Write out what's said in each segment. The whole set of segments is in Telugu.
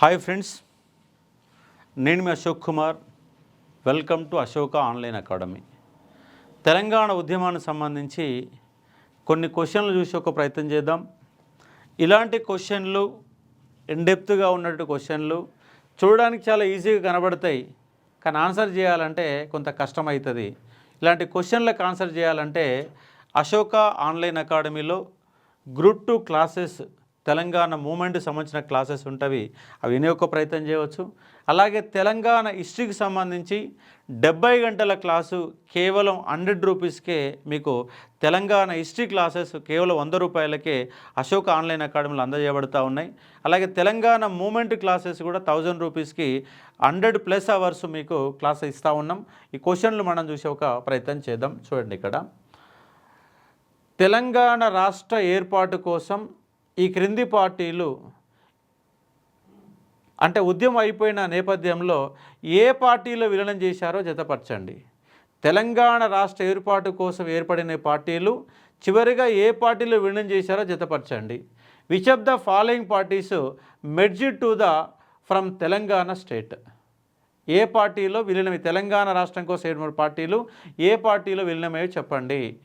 హాయ్ ఫ్రెండ్స్ నేను మీ Ashok Kumar. Welcome to Ashoka online academy Telangana ఉద్యమానికి సంబంధించి కొన్ని క్వశ్చన్లు చూసి ఒక ప్రయత్నం చేద్దాం. ఇలాంటి క్వశ్చన్లు ఇన్డెప్త్గా ఉన్నట్టు క్వశ్చన్లు చూడడానికి చాలా ఈజీగా కనబడతాయి. కానీ ఆన్సర్ చేయాలంటే కొంత కష్టమవుతుంది ఇలాంటి క్వశ్చన్లకు ఆన్సర్ చేయాలంటే అశోక ఆన్లైన్ అకాడమీలో group two classes Telangana movement సంబంధించిన క్లాసెస్ ఉంటవి అవి వినే ఒక ప్రయత్నం చేయవచ్చు. అలాగే తెలంగాణ హిస్టరీకి సంబంధించి డెబ్బై గంటల క్లాసు కేవలం హండ్రెడ్ రూపీస్కే మీకు తెలంగాణ హిస్టరీ క్లాసెస్ కేవలం వంద రూపాయలకే అశోక్ ఆన్లైన్ అకాడమీలో అందజేయబడుతూ ఉన్నాయి. అలాగే తెలంగాణ మూమెంట్ క్లాసెస్ కూడా థౌజండ్ రూపీస్కి హండ్రెడ్ ప్లస్ అవర్స్ మీకు క్లాస్ ఇస్తూ ఉన్నాం. ఈ క్వశ్చన్లు మనం చూసే ఒక ప్రయత్నం చేద్దాం. చూడండి ఇక్కడ. తెలంగాణ రాష్ట్ర ఏర్పాటు కోసం ఈ క్రింది పార్టీలు అంటే ఉద్యమం అయిపోయిన నేపథ్యంలో ఏ పార్టీలో విలీనం చేశారో జతపరచండి. తెలంగాణ రాష్ట్ర ఏర్పాటు కోసం ఏర్పడిన పార్టీలు చివరిగా ఏ పార్టీలో విలీనం చేశారో జతపరచండి. Which of the following parties merged to the from Telangana state. ఏ పార్టీలో విలీనమై తెలంగాణ రాష్ట్రం కోసం ఏర్పడిన పార్టీలు ఏ పార్టీలో విలీనమయ్యో చెప్పండి.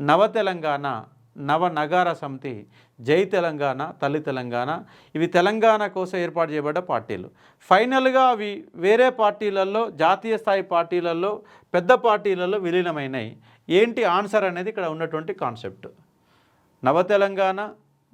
నవ తెలంగాణ. నవ నగార సమితి జై తెలంగాణ తల్లి తెలంగాణ ఇవి తెలంగాణ కోసం ఏర్పాటు చేయబడ్డ పార్టీలు. ఫైనల్గా అవి వేరే పార్టీలలో జాతీయ స్థాయి పార్టీలలో పెద్ద పార్టీలలో విలీనమైనాయి. ఏంటి ఆన్సర్ అనేది ఇక్కడ ఉన్నటువంటి కాన్సెప్ట్. నవ తెలంగాణ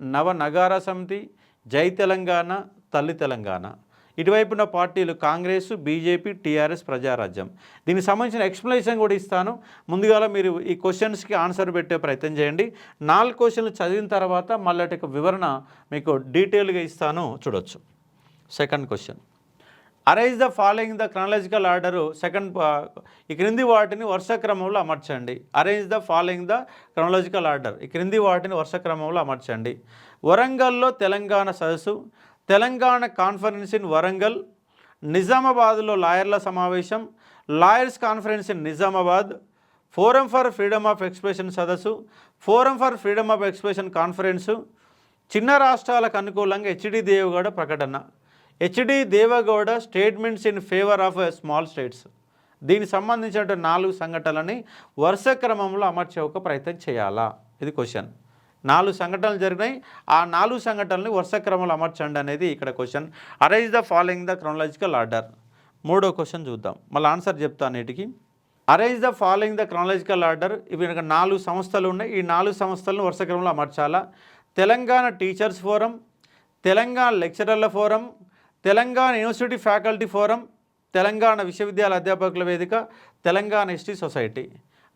నవ నగార సమితి జై తెలంగాణ తల్లి తెలంగాణ. ఇటువైపున పార్టీలు కాంగ్రెస్ బీజేపీ టీఆర్ఎస్ ప్రజారాజ్యం. దీనికి సంబంధించిన ఎక్స్ప్లెనేషన్ కూడా ఇస్తాను. ముందుగా మీరు ఈ క్వశ్చన్స్కి ఆన్సర్ పెట్టే ప్రయత్నం చేయండి. నాలుగు క్వశ్చన్లు చదివిన తర్వాత మళ్ళీ వివరణ మీకు డీటెయిల్గా ఇస్తాను. చూడొచ్చు. Second question. Arise the following the chronological order second ఈ క్రింది వాటిని వరుస క్రమంలో అమర్చండి. Arrange the following the chronological order ఈ క్రింది వాటిని వరుస క్రమంలో అమర్చండి. వరంగల్లో తెలంగాణ సదస్సు తెలంగాణ కాన్ఫరెన్స్ ఇన్ వరంగల్ నిజామాబాద్లో లాయర్ల సమావేశం lawyers conference in Nizamabad forum for freedom of expression సదస్సు forum for freedom of expression conference చిన్న రాష్ట్రాలకు అనుకూలంగా హెచ్డి దేవగౌడ ప్రకటన. HD Deve Gowda statements in favour of small states. దీనికి సంబంధించినటువంటి నాలుగు సంఘటనలని వరుస క్రమంలో అమర్చే ఒక ప్రయత్నం చేయాలా? ఇది క్వశ్చన్. నాలుగు సంఘటనలు జరిగినాయి. ఆ నాలుగు సంఘటనలు వరుస క్రమంలో అమర్చండి అనేది ఇక్కడ question. Arise the following the chronological order మూడో క్వశ్చన్ చూద్దాం. మళ్ళీ ఆన్సర్ చెప్తాను వీటికి arrange the following the chronological order ఇవి నాలుగు సంస్థలు ఉన్నాయి. ఈ నాలుగు సంస్థలను వరుస క్రమంలో అమర్చాలా? Telangana teachers forum Telangana లెక్చరర్ల forum Telangana university faculty forum Telangana విశ్వవిద్యాలయ అధ్యాపకుల వేదిక తెలంగాణ హిస్టరీ సొసైటీ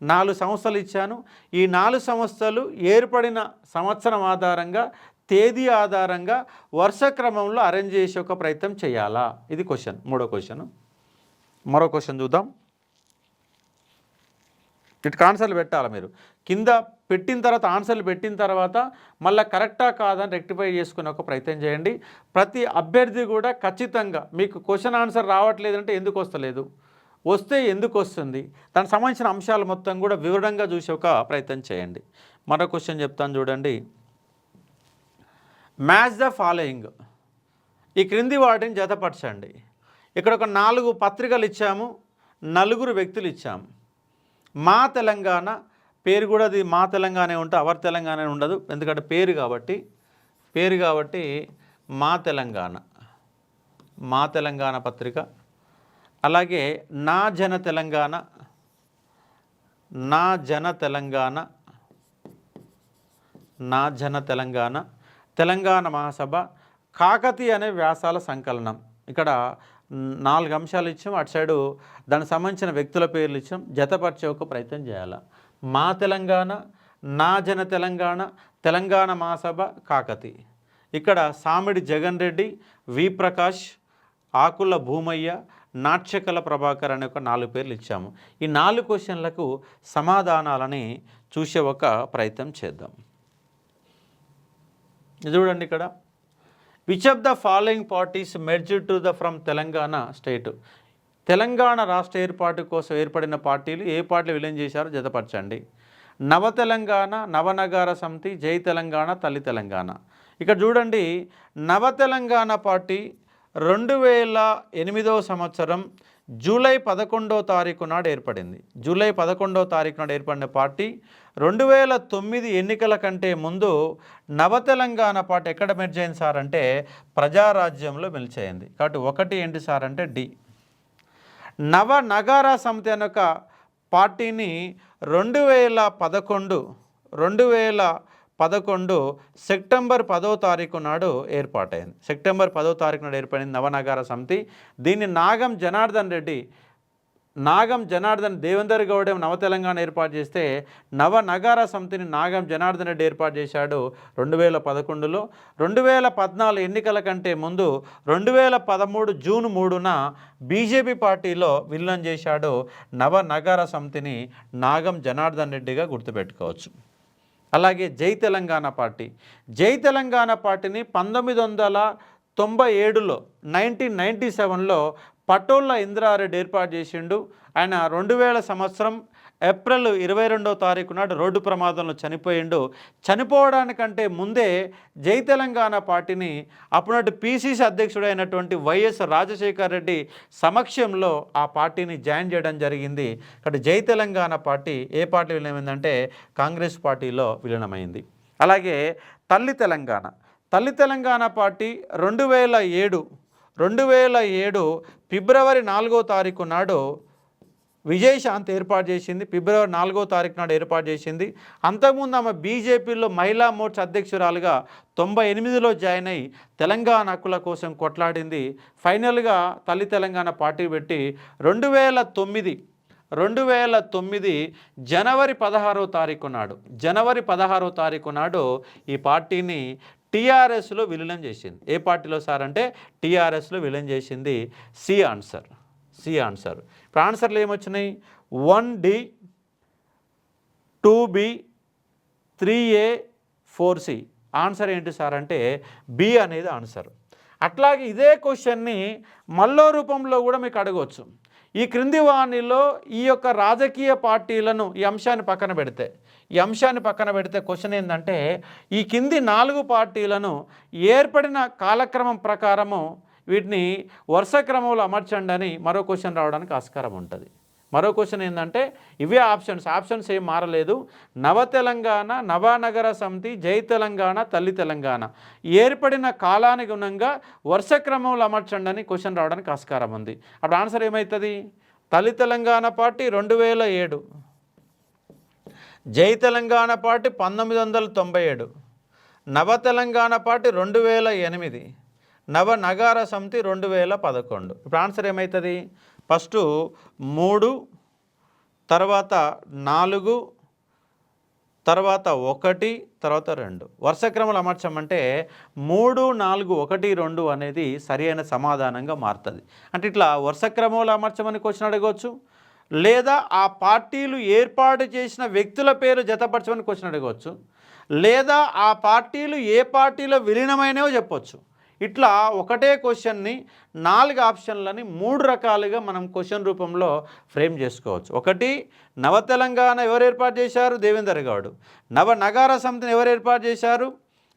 నాలుగు సంస్థలు ఇచ్చాను. ఈ నాలుగు సంస్థలు ఏర్పడిన సంవత్సరం ఆధారంగా తేదీ ఆధారంగా వరుస క్రమంలో అరేంజ్ చేసే ఒక ప్రయత్నం చేయాలా? ఇది క్వశ్చన్ మూడో క్వశ్చన్ మరో క్వశ్చన్ చూద్దాం. ఇటు ఆన్సర్లు పెట్టాలి మీరు? కింద పెట్టిన తర్వాత ఆన్సర్లు పెట్టిన తర్వాత మళ్ళీ కరెక్టా కాదని రెక్టిఫై చేసుకునే ఒక ప్రయత్నం చేయండి. ప్రతి అభ్యర్థి కూడా ఖచ్చితంగా మీకు క్వశ్చన్ ఆన్సర్ రావట్లేదంటే ఎందుకు వస్తలేదు? వస్తే ఎందుకు వస్తుంది? దానికి సంబంధించిన అంశాలు మొత్తం కూడా వివరంగా చూసే ఒక ప్రయత్నం చేయండి. మరో క్వశ్చన్ చెప్తాను చూడండి. మ్యాచ్ ద ఫాలోయింగ్ ఈ క్రింది వాటిని జతపరచండి. ఇక్కడ ఒక నాలుగు పత్రికలు ఇచ్చాము నలుగురు వ్యక్తులు ఇచ్చాము మా తెలంగాణ పేరు కూడా అది మా తెలంగాణ ఉంటే అవర్ తెలంగాణ ఉండదు ఎందుకంటే పేరు కాబట్టి పేరు కాబట్టి మా తెలంగాణ. మా తెలంగాణ పత్రిక. అలాగే నా జన తెలంగాణ నా జన తెలంగాణ నా జన తెలంగాణ తెలంగాణ మహాసభ కాకతి అనే వ్యాసాల సంకలనం. ఇక్కడ నాలుగు అంశాలు ఇచ్చాం. అటు సైడు దానికి సంబంధించిన వ్యక్తుల పేర్లు ఇచ్చాం. జతపరిచే ఒక ప్రయత్నం చేయాలి. మా తెలంగాణ నా జన తెలంగాణ తెలంగాణ మహాసభ కాకతి. ఇక్కడ సామిడి జగన్ రెడ్డి వి ప్రకాష్ ఆకుల భూమయ్య నాట్యకళ ప్రభాకర్ అనే ఒక నాలుగు పేర్లు ఇచ్చాము. ఈ నాలుగు క్వశ్చన్లకు సమాధానాలని చూసే ఒక ప్రయత్నం చేద్దాం. ఇది చూడండి ఇక్కడ. Which of the following parties merge to the from Telangana state Telangana రాష్ట్ర ఏర్పాటు కోసం ఏర్పడిన పార్టీలు ఏ పార్టీలు విలీనం చేశారో జతపరచండి. నవ తెలంగాణ నవనగార సమితి జై తెలంగాణ తల్లి తెలంగాణ. ఇక్కడ చూడండి నవ తెలంగాణ పార్టీ రెండు వేల ఎనిమిదవ సంవత్సరం జూలై పదకొండో తారీఖు నాడు ఏర్పడింది. జూలై పదకొండో తారీఖు నాడు ఏర్పడిన పార్టీ రెండు వేల తొమ్మిది ఎన్నికల కంటే ముందు నవ తెలంగాణ పార్టీ ఎక్కడ మెర్జ్ అయింది సార్ అంటే ప్రజారాజ్యంలో మెలిచేయింది. కాబట్టి ఒకటి ఏంటి సార్ అంటే డి. నవ నగారా సమితి అనే ఒక పార్టీని రెండు వేల పదకొండు రెండు వేల పదకొండు సెప్టెంబర్ పదో తారీఖు నాడు ఏర్పాటైంది. సెప్టెంబర్ పదో తారీఖు నాడు ఏర్పడింది నవనగార సమితి. దీన్ని నాగం జనార్దన్ రెడ్డి నాగం జనార్దన్ దేవేందర్ గౌడెం నవ తెలంగాణ ఏర్పాటు చేస్తే నవ నగార సమితిని నాగం జనార్దన్ రెడ్డి ఏర్పాటు చేశాడు రెండు వేల పదకొండులో. రెండు వేల పద్నాలుగు ఎన్నికల కంటే ముందు రెండు వేల పదమూడు జూన్ మూడున బీజేపీ పార్టీలో విలీనం చేశాడు నవ నగార సమితిని నాగం జనార్దన్ రెడ్డిగా గుర్తుపెట్టుకోవచ్చు. అలాగే జై తెలంగాణ పార్టీ. జై తెలంగాణ పార్టీని పంతొమ్మిది వందల తొంభై ఏడులో నైన్టీన్ నైంటీ సెవెన్లో పటోళ్ళ ఇంద్రారెడ్డి ఏర్పాటు చేసిండు. ఆయన రెండు వేల సంవత్సరం ఏప్రిల్ ఇరవై రెండో తారీఖు నాడు రోడ్డు ప్రమాదంలో చనిపోయిండు. చనిపోవడానికంటే ముందే జై తెలంగాణ పార్టీని అప్పుడు పిసిసి అధ్యక్షుడైనటువంటి వైఎస్ రాజశేఖర్ రెడ్డి సమక్షంలో ఆ పార్టీని జాయిన్ చేయడం జరిగింది. కాబట్టి జై తెలంగాణ పార్టీ ఏ పార్టీ విలీనమైందంటే కాంగ్రెస్ పార్టీలో విలీనమైంది. అలాగే తల్లి తెలంగాణ. తల్లి తెలంగాణ పార్టీ రెండు వేల ఏడు రెండు వేల ఏడు ఫిబ్రవరి నాలుగో తారీఖు నాడు విజయశాంతి ఏర్పాటు చేసింది ఫిబ్రవరి నాలుగో తారీఖు నాడు ఏర్పాటు చేసింది. అంతకుముందు ఆమె బీజేపీలో మహిళా మోర్చా అధ్యక్షురాలుగా తొంభై ఎనిమిదిలో జాయిన్ అయి తెలంగాణ హక్కుల కోసం కొట్లాడింది. ఫైనల్గా తల్లి తెలంగాణ పార్టీ పెట్టి రెండు వేల తొమ్మిది రెండు వేల తొమ్మిది జనవరి పదహారో తారీఖు నాడు జనవరి పదహారో తారీఖు నాడు ఈ పార్టీని టీఆర్ఎస్లో విలీనం చేసింది. ఏ పార్టీలో సార్ అంటే టీఆర్ఎస్లో విలీనం చేసింది. C answer C answer. ఆన్సర్లు ఏమొచ్చినాయి? One D two B three A four C. Answer ఏంటి సార్ అంటే బి అనేది ఆన్సర్. అట్లాగే ఇదే క్వశ్చన్ని మల్లో రూపంలో కూడా మీకు అడగవచ్చు ఈ క్రింది వాణిలో ఈ యొక్క రాజకీయ పార్టీలను ఈ అంశాన్ని పక్కన పెడితే ఈ అంశాన్ని పక్కన పెడితే క్వశ్చన్ ఏంటంటే ఈ కింది నాలుగు పార్టీలను ఏర్పడిన కాలక్రమం ప్రకారము వీటిని వరుస క్రమంలో అమర్చండి అని మరో క్వశ్చన్ రావడానికి ఆస్కారం ఉంటుంది. మరో క్వశ్చన్ ఏంటంటే ఇవే ఆప్షన్స్ ఆప్షన్స్ ఏం మారలేదు. నవ తెలంగాణ నవానగర సమితి జై తెలంగాణ తల్లి తెలంగాణ. ఏర్పడిన కాలానుగుణంగా వరుస క్రమంలో అమర్చండి అని క్వశ్చన్ రావడానికి ఆస్కారం ఉంది. అప్పుడు ఆన్సర్ ఏమవుతుంది తల్లి తెలంగాణ పార్టీ రెండు వేల ఏడు. జై తెలంగాణ పార్టీ పంతొమ్మిది వందల తొంభై ఏడు. నవ తెలంగాణ పార్టీ రెండు వేల ఎనిమిది. నవ నగార సమితి రెండు వేల పదకొండు. ఇప్పుడు ఆన్సర్ ఏమవుతుంది ఫస్ట్ మూడు తర్వాత నాలుగు తర్వాత ఒకటి తర్వాత రెండు. వరుస క్రమంలో అమర్చమంటే మూడు నాలుగు ఒకటి రెండు అనేది సరి అయిన సమాధానంగా మారుతుంది. అంటే ఇట్లా వరుస క్రమంలో అమర్చమని క్వశ్చన్ అడగవచ్చు లేదా ఆ పార్టీలు ఏర్పాటు చేసిన వ్యక్తుల పేరు జతపరచమని క్వశ్చన్ అడగవచ్చు లేదా ఆ పార్టీలు ఏ పార్టీలో విలీనమైనవో చెప్పొచ్చు. ఇట్లా ఒకటే క్వశ్చన్ని నాలుగు ఆప్షన్లని మూడు రకాలుగా మనం క్వశ్చన్ రూపంలో ఫ్రేమ్ చేసుకోవచ్చు. ఒకటి నవ తెలంగాణ ఎవరు ఏర్పాటు చేశారు? దేవేందర్ గౌడ్. నవ నగార సమితిని ఎవరు ఏర్పాటు చేశారు?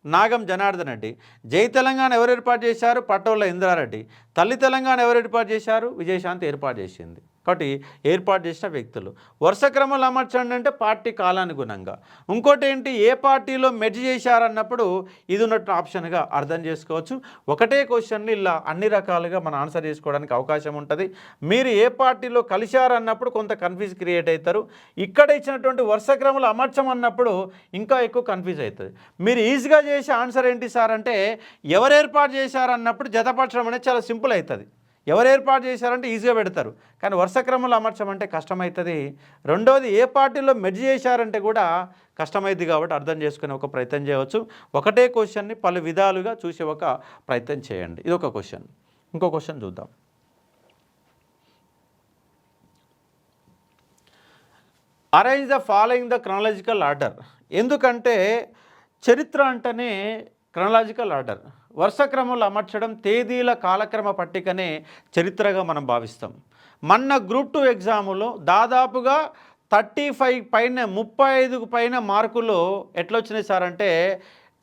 నాగం జనార్దన్ రెడ్డి. జై తెలంగాణ ఎవరు ఏర్పాటు చేశారు? పట్టోళ్ళ ఇంద్రారెడ్డి. తల్లి తెలంగాణ ఎవరు ఏర్పాటు చేశారు? విజయశాంతి ఏర్పాటు చేసింది. కాబట్టి ఏర్పాటు చేసిన వ్యక్తులు. వరుస క్రమంలో అమర్చండి అంటే పార్టీ కాలానుగుణంగా. ఇంకోటి ఏంటి? ఏ పార్టీలో మెర్జ్ చేశారన్నప్పుడు ఇది ఉన్నట్టు ఆప్షన్గా అర్థం చేసుకోవచ్చు. ఒకటే క్వశ్చన్ని ఇలా అన్ని రకాలుగా మనం ఆన్సర్ చేసుకోవడానికి అవకాశం ఉంటుంది. మీరు ఏ పార్టీలో కలిశారన్నప్పుడు కొంత కన్ఫ్యూజ్ క్రియేట్ అవుతారు. ఇక్కడ ఇచ్చినటువంటి వరుస క్రమంలో అమర్చమన్నప్పుడు ఇంకా ఎక్కువ కన్ఫ్యూజ్ అవుతుంది. మీరు ఈజీగా చేసే ఆన్సర్ ఏంటి సార్ అంటే ఎవరు ఏర్పాటు చేశారన్నప్పుడు జతపరచడం అనేది చాలా సింపుల్ అవుతుంది. ఎవరు ఏర్పాటు చేశారంటే ఈజీగా పెడతారు. కానీ వరుస క్రమంలో అమర్చమంటే కష్టమవుతుంది రెండోది ఏ పార్టీలో మెర్జ్ చేశారంటే కూడా కష్టమైంది కాబట్టి అర్థం చేసుకునే ఒక ప్రయత్నం చేయవచ్చు. ఒకటే క్వశ్చన్ని పలు విధాలుగా చూసే ఒక ప్రయత్నం చేయండి. ఇది ఒక క్వశ్చన్. ఇంకో క్వశ్చన్ చూద్దాం. Arrange the following the chronological order ఎందుకంటే చరిత్ర అంటేనే క్రొనాలజికల్ ఆర్డర్ వరుస క్రమంలో అమర్చడం తేదీల కాలక్రమ పట్టికనే చరిత్రగా మనం భావిస్తాం. మొన్న గ్రూప్ టూ ఎగ్జాములో దాదాపుగా థర్టీ ఫైవ్ పైన ముప్పై ఐదుకు పైన మార్కులు ఎట్లా వచ్చినాయి సార్ అంటే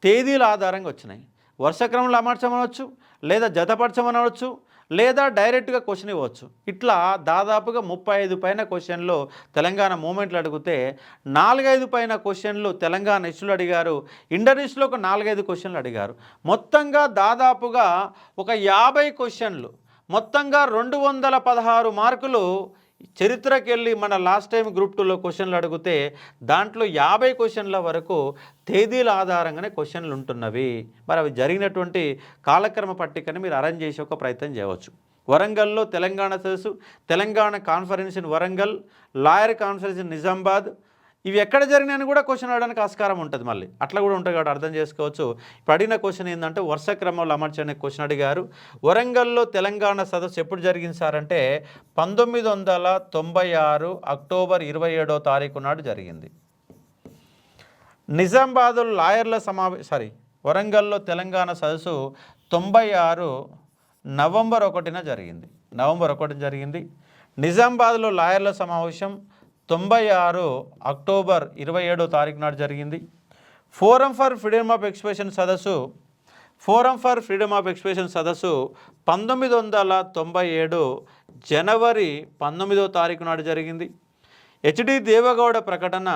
తేదీల ఆధారంగా వచ్చినాయి. వరుస క్రమంలో అమర్చమనవచ్చు లేదా జతపరచమనవచ్చు లేదా డైరెక్ట్గా క్వశ్చన్ ఇవ్వచ్చు. ఇట్లా దాదాపుగా ముప్పై ఐదు పైన క్వశ్చన్లు తెలంగాణ మూమెంట్లు అడిగితే నాలుగైదు పైన క్వశ్చన్లు తెలంగాణ ఇష్యూలు అడిగారు. ఇండర్నిస్ట్లో ఒక నాలుగైదు క్వశ్చన్లు అడిగారు. మొత్తంగా దాదాపుగా ఒక యాభై క్వశ్చన్లు మొత్తంగా రెండు వందల పదహారు మార్కులు చరిత్రకి వెళ్ళి మన లాస్ట్ టైం గ్రూప్ టూలో క్వశ్చన్లు అడిగితే దాంట్లో యాభై క్వశ్చన్ల వరకు తేదీల ఆధారంగానే క్వశ్చన్లు ఉంటున్నవి. మరి అవి జరిగినటువంటి కాలక్రమ పట్టికని మీరు అరేంజ్ చేసే ఒక ప్రయత్నం చేయవచ్చు. వరంగల్లో తెలంగాణ సదస్సు Telangana conference in Warangal lawyer conference in Nizamabad ఇవి ఎక్కడ జరిగినాయని కూడా క్వశ్చన్ అడగడానికి ఆస్కారం ఉంటుంది మళ్ళీ. అట్లా కూడా ఉంటుంది కాబట్టి అర్థం చేసుకోవచ్చు. ఇప్పుడు అడిగిన క్వశ్చన్ ఏంటంటే వరుస క్రమంలో అమర్చనే క్వశ్చన్ అడిగారు. వరంగల్లో తెలంగాణ సదస్సు ఎప్పుడు జరిగింది సార్ అంటే పంతొమ్మిది వందల తొంభై ఆరు అక్టోబర్ ఇరవై ఏడో తారీఖు నాడు జరిగింది. నిజామాబాద్ లాయర్ల సమావే సారీ వరంగల్లో తెలంగాణ సదస్సు తొంభై ఆరు నవంబర్ ఒకటిన జరిగింది. నవంబర్ ఒకటిన జరిగింది. నిజామాబాద్లో లాయర్ల సమావేశం తొంభై ఆరు అక్టోబర్ ఇరవై ఏడో తారీఖు నాడు జరిగింది. Forum for freedom of expression సదస్సు forum for freedom of expression సదస్సు పంతొమ్మిది వందల తొంభై ఏడు జనవరి పంతొమ్మిదో తారీఖు నాడు జరిగింది. హెచ్డి దేవగౌడ ప్రకటన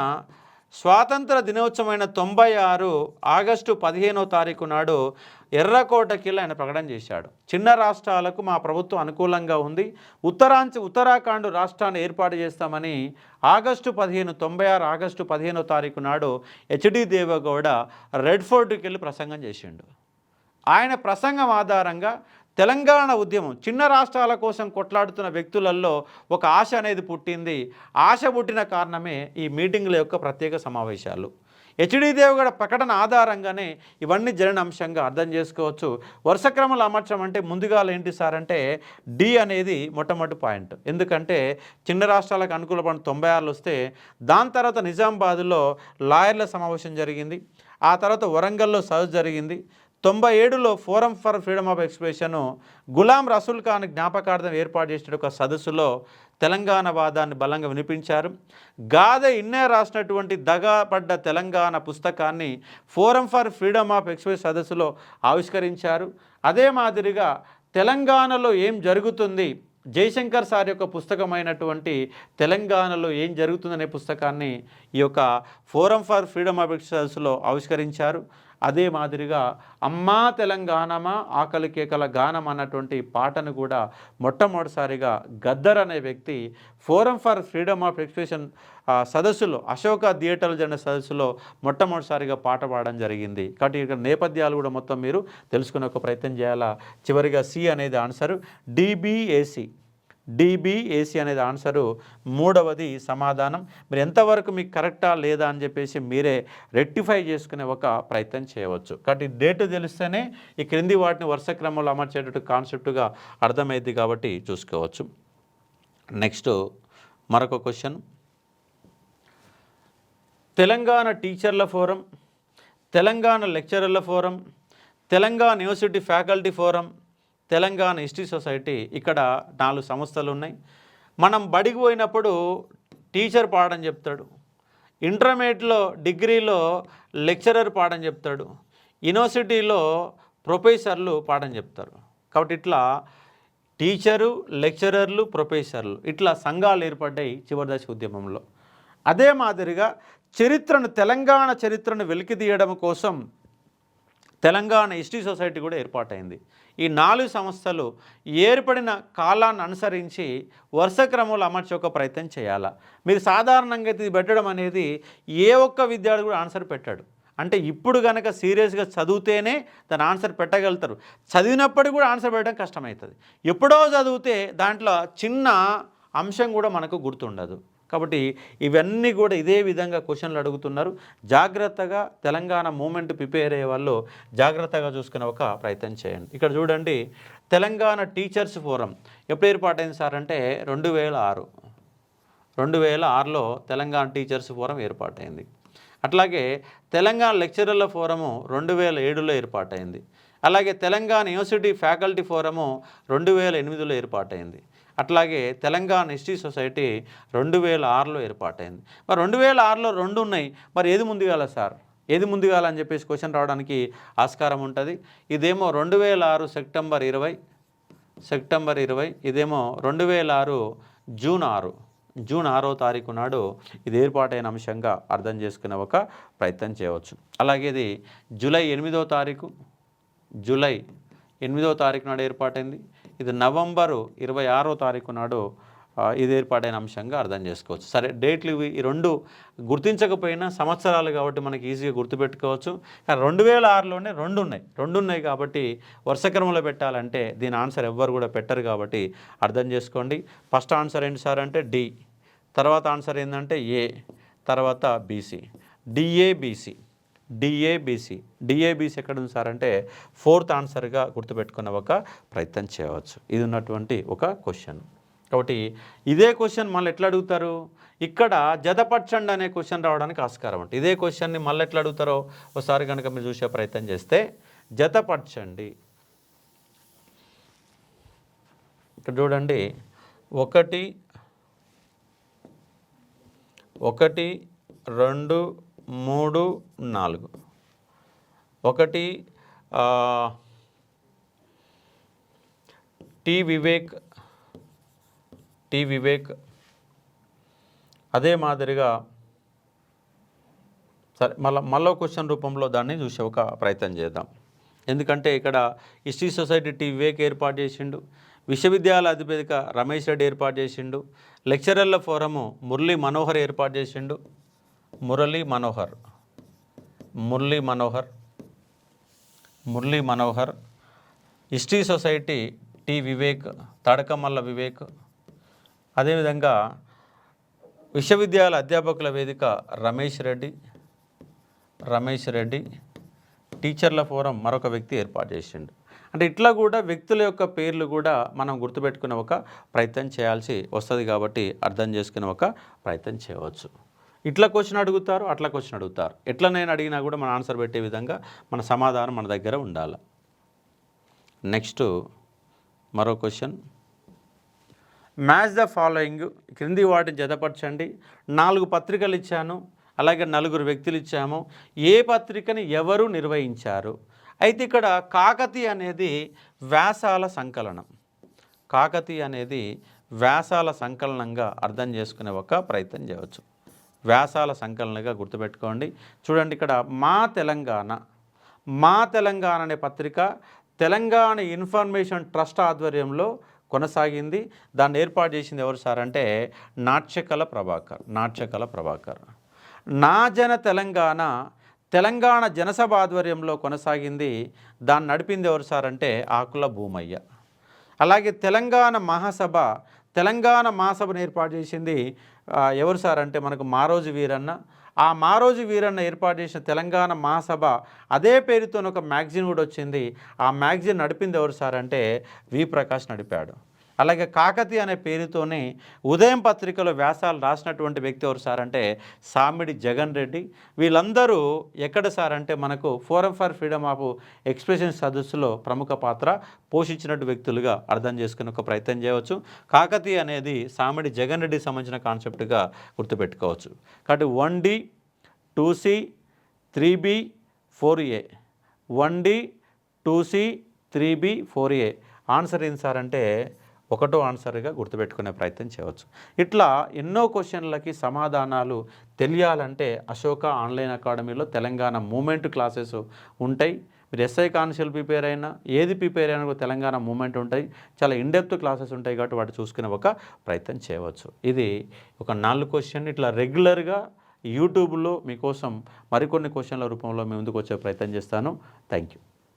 స్వాతంత్ర దినోత్సవమైన తొంభై ఆరు ఆగస్టు పదిహేనో తారీఖు నాడు ఎర్రకోటకి ఆయన ప్రకటన చేశాడు. చిన్న రాష్ట్రాలకు మా ప్రభుత్వం అనుకూలంగా ఉంది. ఉత్తరాంచ ఉత్తరాఖండ్ రాష్ట్రాన్ని ఏర్పాటు చేస్తామని ఆగస్టు పదిహేను తొంభై ఆరు ఆగస్టు పదిహేనో తారీఖు నాడు హెచ్డి దేవగౌడ రెడ్ ఫోర్ట్కి వెళ్ళి ప్రసంగం చేసిండు. ఆయన ప్రసంగం ఆధారంగా తెలంగాణ ఉద్యమం చిన్న రాష్ట్రాల కోసం కొట్లాడుతున్న వ్యక్తులలో ఒక ఆశ అనేది పుట్టింది. ఆశ పుట్టిన కారణమే ఈ మీటింగ్ల యొక్క ప్రత్యేక సమావేశాలు. హెచ్డి దేవగడ ప్రకటన ఆధారంగానే ఇవన్నీ జరిగిన అంశంగా అర్థం చేసుకోవచ్చు. వరుస క్రమంలో అమర్చడం అంటే ముందుగా ఏంటి సార్ అంటే డి అనేది మొట్టమొదటి పాయింట్. ఎందుకంటే చిన్న రాష్ట్రాలకు అనుకూలపడిన తొంభై ఆరులు వస్తే దాని తర్వాత నిజామాబాద్లో లాయర్ల సమావేశం జరిగింది. ఆ తర్వాత వరంగల్లో సదస్సు జరిగింది. తొంభై ఏడులో forum for freedom of expression Ghulam Rasool Khan జ్ఞాపకార్థం ఏర్పాటు చేసిన ఒక సదస్సులో తెలంగాణ వాదాన్ని బలంగా వినిపించారు. గాదె ఇన్నే రాసినటువంటి దగాపడ్డ తెలంగాణ పుస్తకాన్ని forum for freedom of express సదస్సులో ఆవిష్కరించారు. అదే మాదిరిగా తెలంగాణలో ఏం జరుగుతుంది? జయశంకర్ సార్ యొక్క పుస్తకమైనటువంటి తెలంగాణలో ఏం జరుగుతుందనే పుస్తకాన్ని ఈ యొక్క ఫోరం ఫర్ ఫ్రీడమ్ ఆఫ్ ఎక్స్ప్రెస్లో ఆవిష్కరించారు. అదే మాదిరిగా అమ్మా తెలంగాణమా ఆకలి కేకల గానం అన్నటువంటి పాటను కూడా మొట్టమొదటిసారిగా గద్దర్ అనే వ్యక్తి forum for freedom of expression ఆ, సదస్సులో అశోక థియేటర్లు జరిగిన సదస్సులో మొట్టమొదటిసారిగా పాట పాడడం జరిగింది. కాబట్టి ఇక్కడ నేపథ్యాలు కూడా మొత్తం మీరు తెలుసుకునే ఒక ప్రయత్నం చేయాలా? చివరిగా సి అనేది ఆన్సర్ డిబిఏసి డిబిఏసి అనేది ఆన్సరు. మూడవది సమాధానం. మీరు ఎంతవరకు మీకు కరెక్టా లేదా అని చెప్పేసి మీరే రెక్టిఫై చేసుకునే ఒక ప్రయత్నం చేయవచ్చు. కాబట్టి డేట్ తెలిస్తేనే ఈ క్రింది వాటిని వరుస క్రమంలో అమర్చేటట్టు కాన్సెప్ట్గా అర్థమైంది కాబట్టి చూసుకోవచ్చు. నెక్స్ట్ మరొక క్వశ్చన్. తెలంగాణ టీచర్ల forum Telangana లెక్చరర్ల forum Telangana university faculty forum Telangana history society ఇక్కడ నాలుగు సంస్థలు ఉన్నాయి. మనం బడికి పోయినప్పుడు టీచర్ పాడని చెప్తాడు. ఇంటర్మీడియట్లో డిగ్రీలో లెక్చరర్ పాడని చెప్తాడు. యూనివర్సిటీలో ప్రొఫెసర్లు పాడని చెప్తారు. కాబట్టి ఇట్లా టీచరు లెక్చరర్లు ప్రొఫెసర్లు ఇట్లా సంఘాలు ఏర్పడ్డాయి చివరి దశ ఉద్యమంలో. అదే మాదిరిగా చరిత్రను తెలంగాణ చరిత్రను వెలికితీయడం కోసం తెలంగాణ హిస్టరీ సొసైటీ కూడా ఏర్పాటైంది. ఈ నాలుగు సంస్థలు ఏర్పడిన కాలాన్ని అనుసరించి వరుస క్రమంలో అమర్చే ఒక ప్రయత్నం చేయాలా. మీరు సాధారణంగా అయితే ఇది పెట్టడం అనేది ఏ ఒక్క విద్యార్థి కూడా ఆన్సర్ పెట్టాడు. అంటే ఇప్పుడు కనుక సీరియస్గా చదివితేనే దాని ఆన్సర్ పెట్టగలుగుతారు. చదివినప్పటికీ కూడా ఆన్సర్ పెట్టడం కష్టమవుతుంది. ఎప్పుడో చదివితే దాంట్లో చిన్న అంశం కూడా మనకు గుర్తుండదు. కాబట్టి ఇవన్నీ కూడా ఇదే విధంగా క్వశ్చన్లు అడుగుతున్నారు. జాగ్రత్తగా తెలంగాణ మూమెంట్ ప్రిపేర్ అయ్యే వాళ్ళు జాగ్రత్తగా చూసుకునే ఒక ప్రయత్నం చేయండి. ఇక్కడ చూడండి తెలంగాణ టీచర్స్ ఫోరం ఎప్పుడు ఏర్పాటైంది సార్ అంటే రెండు వేల ఆరు. రెండు వేల ఆరులో తెలంగాణ టీచర్స్ ఫోరం ఏర్పాటైంది. అట్లాగే తెలంగాణ లెక్చరర్ల ఫోరము రెండు వేల ఏడులో ఏర్పాటైంది. అలాగే తెలంగాణ యూనివర్సిటీ ఫ్యాకల్టీ ఫోరము రెండు వేల ఎనిమిదిలో ఏర్పాటైంది. అట్లాగే తెలంగాణ హిస్టరీ సొసైటీ రెండు వేల ఆరులో ఏర్పాటైంది. మరి రెండు వేల ఆరులో రెండు ఉన్నాయి. మరి ఏది ముందుగాల సార్? ఏది ముందుగాలని చెప్పేసి క్వశ్చన్ రావడానికి ఆస్కారం ఉంటుంది. ఇదేమో రెండు వేల ఆరు సెప్టెంబర్ ఇరవై సెప్టెంబర్ ఇరవై ఇదేమో రెండు వేల ఆరు జూన్ ఆరు. జూన్ ఆరో తారీఖు నాడు ఇది ఏర్పాటైన అంశంగా అర్థం చేసుకునే ఒక ప్రయత్నం చేయవచ్చు. అలాగే ఇది జూలై ఎనిమిదో తారీఖు జూలై ఎనిమిదో తారీఖు నాడు ఏర్పాటైంది. ఇది నవంబరు ఇరవై ఆరో తారీఖు నాడు ఇది ఏర్పాటైన అంశంగా అర్థం చేసుకోవచ్చు. సరే డేట్లు ఇవి ఈ రెండు గుర్తించకపోయినా సంవత్సరాలు కాబట్టి మనకి ఈజీగా గుర్తుపెట్టుకోవచ్చు. కానీ రెండు వేల ఆరులోనే రెండు ఉన్నాయి. రెండు ఉన్నాయి కాబట్టి వరుస క్రమంలో పెట్టాలంటే దీని ఆన్సర్ ఎవ్వరు కూడా పెట్టరు కాబట్టి అర్థం చేసుకోండి. ఫస్ట్ ఆన్సర్ ఏంటి సార్ అంటే డి. తర్వాత ఆన్సర్ ఏంటంటే ఏ. తర్వాత బీసీ డిఏబిసి డిఏబిసి డిఏబిసి ఎక్కడ ఉంది సార్ అంటే ఫోర్త్ ఆన్సర్గా గుర్తుపెట్టుకునే ఒక ప్రయత్నం చేయవచ్చు. ఇది ఉన్నటువంటి ఒక క్వశ్చన్. కాబట్టి ఇదే క్వశ్చన్ మళ్ళీ ఎట్లా అడుగుతారు? ఇక్కడ జతపరచండి అనే క్వశ్చన్ రావడానికి ఆస్కారం ఉంటుంది ఇదే క్వశ్చన్ని మళ్ళీ ఎట్లా అడుగుతారో ఒకసారి కనుక మీరు చూసే ప్రయత్నం చేస్తే జతపరచండి ఇక్కడ చూడండి. ఒకటి ఒకటి రెండు మూడు నాలుగు. ఒకటి టి వివేక్ టి వివేక్. అదే మాదిరిగా సరే మళ్ళీ మళ్ళీ క్వశ్చన్ రూపంలో దాన్ని చూసే ఒక ప్రయత్నం చేద్దాం. ఎందుకంటే ఇక్కడ హిస్టరీ సొసైటీ టి వివేక్ ఏర్పాటు చేసిండు విశ్వవిద్యాలయ అధిపతిగా రమేష్ రెడ్డి ఏర్పాటు చేసిండు లెక్చరర్ల ఫోరము మురళీ మనోహర్ ఏర్పాటు చేసిండు Murali Manohar. Murali Manohar. Murali Manohar. History society T Vivek Tadakamalla Vivek. అదేవిధంగా విశ్వవిద్యాలయ అధ్యాపకుల వేదిక రమేష్ రెడ్డి. రమేష్ రెడ్డి టీచర్ల ఫోరం మరొక వ్యక్తి ఏర్పాటు చేసిండు. అంటే ఇట్లా కూడా వ్యక్తుల యొక్క పేర్లు కూడా మనం గుర్తుపెట్టుకునే ఒక ప్రయత్నం చేయాల్సి వస్తుంది కాబట్టి అర్థం చేసుకునే ఒక ప్రయత్నం చేయవచ్చు. ఇట్లా క్వశ్చన్ అడుగుతారు అట్లా క్వశ్చన్ అడుగుతారు. ఎట్లా నేను అడిగినా కూడా మన ఆన్సర్ పెట్టే విధంగా మన సమాధానం మన దగ్గర ఉండాలి. నెక్స్ట్ మరో క్వశ్చన్ మ్యాచ్ ద ఫాలోయింగ్ క్రింది వాటిని జతపరచండి. నాలుగు పత్రికలు ఇచ్చాను అలాగే నలుగురు వ్యక్తులు ఇచ్చాము. ఏ పత్రికని ఎవరు నిర్వహించారు? అయితే ఇక్కడ కాకతి అనేది వ్యాసాల సంకలనం. కాకతి అనేది వ్యాసాల సంకలనంగా అర్థం చేసుకునే ఒక ప్రయత్నం చేయవచ్చు. వ్యాసాల సంకలనగా గుర్తుపెట్టుకోండి. చూడండి ఇక్కడ మా తెలంగాణ మా తెలంగాణ అనే పత్రిక తెలంగాణ ఇన్ఫర్మేషన్ ట్రస్ట్ ఆధ్వర్యంలో కొనసాగింది. దాన్ని ఏర్పాటు చేసింది ఎవరు సార్ అంటే నాట్యకళ ప్రభాకర్ నాట్యకళ ప్రభాకర్. నా జన తెలంగాణ తెలంగాణ జనసభ ఆధ్వర్యంలో కొనసాగింది. దాన్ని నడిపింది ఎవరు సార్ అంటే ఆకుల భూమయ్య. అలాగే తెలంగాణ మహాసభ తెలంగాణ మహాసభను ఏర్పాటు చేసింది ఎవరు సార్ అంటే మనకు మారోజు వీరన్న. ఆ మారోజు వీరన్న ఏర్పాటు చేసిన తెలంగాణ మహాసభ అదే పేరుతో ఒక మ్యాగజిన్ కూడా వచ్చింది. ఆ మ్యాగజిన్ నడిపింది ఎవరు సార్ అంటే వి ప్రకాష్ నడిపాడు. అలాగే కాకతి అనే పేరుతోనే ఉదయం పత్రికలో వ్యాసాలు రాసినటువంటి వ్యక్తి ఎవరు సార్ అంటే సామిడి జగన్ రెడ్డి. వీళ్ళందరూ ఎక్కడ సార్ అంటే మనకు forum for freedom of expression సదస్సులో ప్రముఖ పాత్ర పోషించినట్టు వ్యక్తులుగా అర్థం చేసుకునే ఒక ప్రయత్నం చేయవచ్చు. కాకతి అనేది సామిడి జగన్ రెడ్డికి సంబంధించిన కాన్సెప్ట్గా గుర్తుపెట్టుకోవచ్చు. కాబట్టి one D two C three B four A. One D two C three B four A. Answer ఏంటి సార్ అంటే ఒకటో ఆన్సర్గా గుర్తుపెట్టుకునే ప్రయత్నం చేయవచ్చు. ఇట్లా ఎన్నో క్వశ్చన్లకి సమాధానాలు తెలియాలంటే అశోక ఆన్లైన్ అకాడమీలో తెలంగాణ మూమెంట్ క్లాసెస్ ఉంటాయి. మీరు ఎస్ఐ కాన్షియల్ ప్రిపేర్ అయినా ఏది ప్రిపేర్ అయినా కూడా తెలంగాణ మూమెంట్ ఉంటాయి. చాలా ఇండెప్త్ క్లాసెస్ ఉంటాయి కాబట్టి వాటి చూసుకునే ఒక ప్రయత్నం చేయవచ్చు. ఇది ఒక నాలుగు క్వశ్చన్. ఇట్లా రెగ్యులర్గా యూట్యూబ్లో మీకోసం మరికొన్ని క్వశ్చన్ల రూపంలో మీ ముందుకు వచ్చే ప్రయత్నం చేస్తాను. Thank you.